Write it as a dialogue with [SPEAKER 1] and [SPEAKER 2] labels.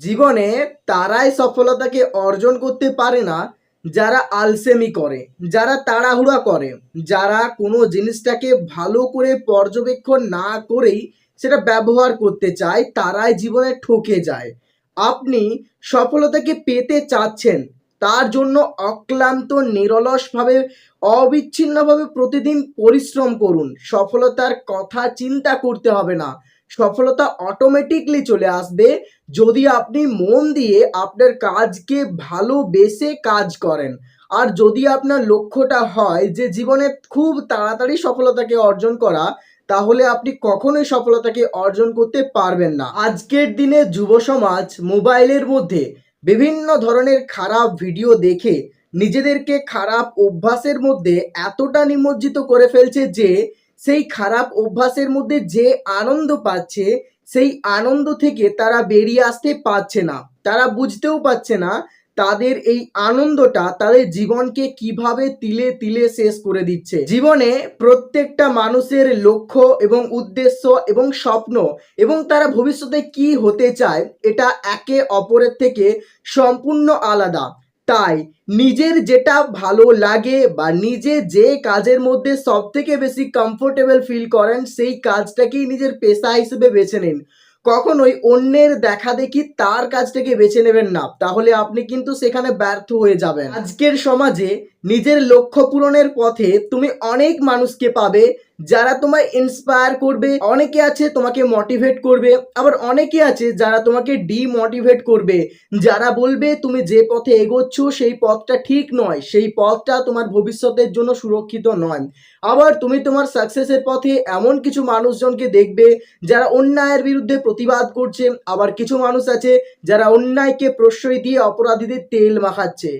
[SPEAKER 1] জীবনে তারাই সফলতাকে অর্জন করতে পারে না, যারা আলসেমি করে, যারা তাড়াহুড়া করে, যারা কোনো জিনিসটাকে ভালো করে পর্যবেক্ষণ না করেই সেটা ব্যবহার করতে চায়, তারাই জীবনে ঠকে যায়। আপনি সফলতাকে পেতে চাচ্ছেন, তার জন্য অক্লান্ত, নিরলসভাবে, অবিচ্ছিন্নভাবে প্রতিদিন পরিশ্রম করুন। সফলতার কথা চিন্তা করতে হবে না। সফলতা অটোমেটিকলি চলে আসবে যদি আপনি মন দিয়ে আপনার কাজকে ভালোবেসে কাজ করেন। আর যদি আপনার লক্ষ্যটা হয় যে জীবনে খুব তাড়াতাড়ি সফলতাকে অর্জন করা, তাহলে আপনি কখনোই সফলতাকে অর্জন করতে পারবেন না। আজকের দিনে যুব সমাজ মোবাইলের মধ্যে বিভিন্ন ধরনের খারাপ ভিডিও দেখে নিজেদেরকে খারাপ অভ্যাসের মধ্যে এতটা নিমজ্জিত করে ফেলছে যে সেই খারাপ অভ্যাসের মধ্যে যে আনন্দ পাচ্ছে, সেই আনন্দ থেকে তারা বেরিয়ে আসতে পারছে না। তারা বুঝতেও পারছে না তাদের এই আনন্দটা তাদের জীবনকে কীভাবে তিলে তিলে শেষ করে দিচ্ছে। জীবনে প্রত্যেকটা মানুষের লক্ষ্য এবং উদ্দেশ্য এবং স্বপ্ন এবং তারা ভবিষ্যতে কি হতে চায়, এটা একে অপরের থেকে সম্পূর্ণ আলাদা। তাই নিজের যেটা ভালো লাগে বা নিজে যে কাজের মধ্যে সব থেকে বেশি কমফোর্টেবল ফিল করেন, সেই কাজটাকেই নিজের পেশা হিসেবে বেছে নিন। কখনোই অন্যের দেখা দেখি তার কাজটাকে বেছে নেবেন না, তাহলে আপনি কিন্তু সেখানে ব্যর্থ হয়ে যাবেন। আজকের সমাজে নিজের লক্ষ্য পূরণের পথে তুমি অনেক মানুষকে পাবে যারা তোমায় ইন্সপায়ার করবে, অনেকে আছে তোমাকে মোটিভেট করবে, আবার অনেকে আছে যারা তোমাকে ডিমোটিভেট করবে। যারা বলবে, তুমি যে পথে এগোচ্ছ, সেই পথটা ঠিক নয়। সেই পথটা তোমার ভবিষ্যতের জন্য সুরক্ষিত নয়। আবার তুমি তোমার সাকসেসের পথে এমন কিছু মানুষজনকে দেখবে, যারা অন্যায়ের বিরুদ্ধে প্রতিবাদ করছে। আবার কিছু মানুষ আছে যারা অন্যায়কে প্রশ্রয় দিয়ে অপরাধীদের তেল মাখাচ্ছে।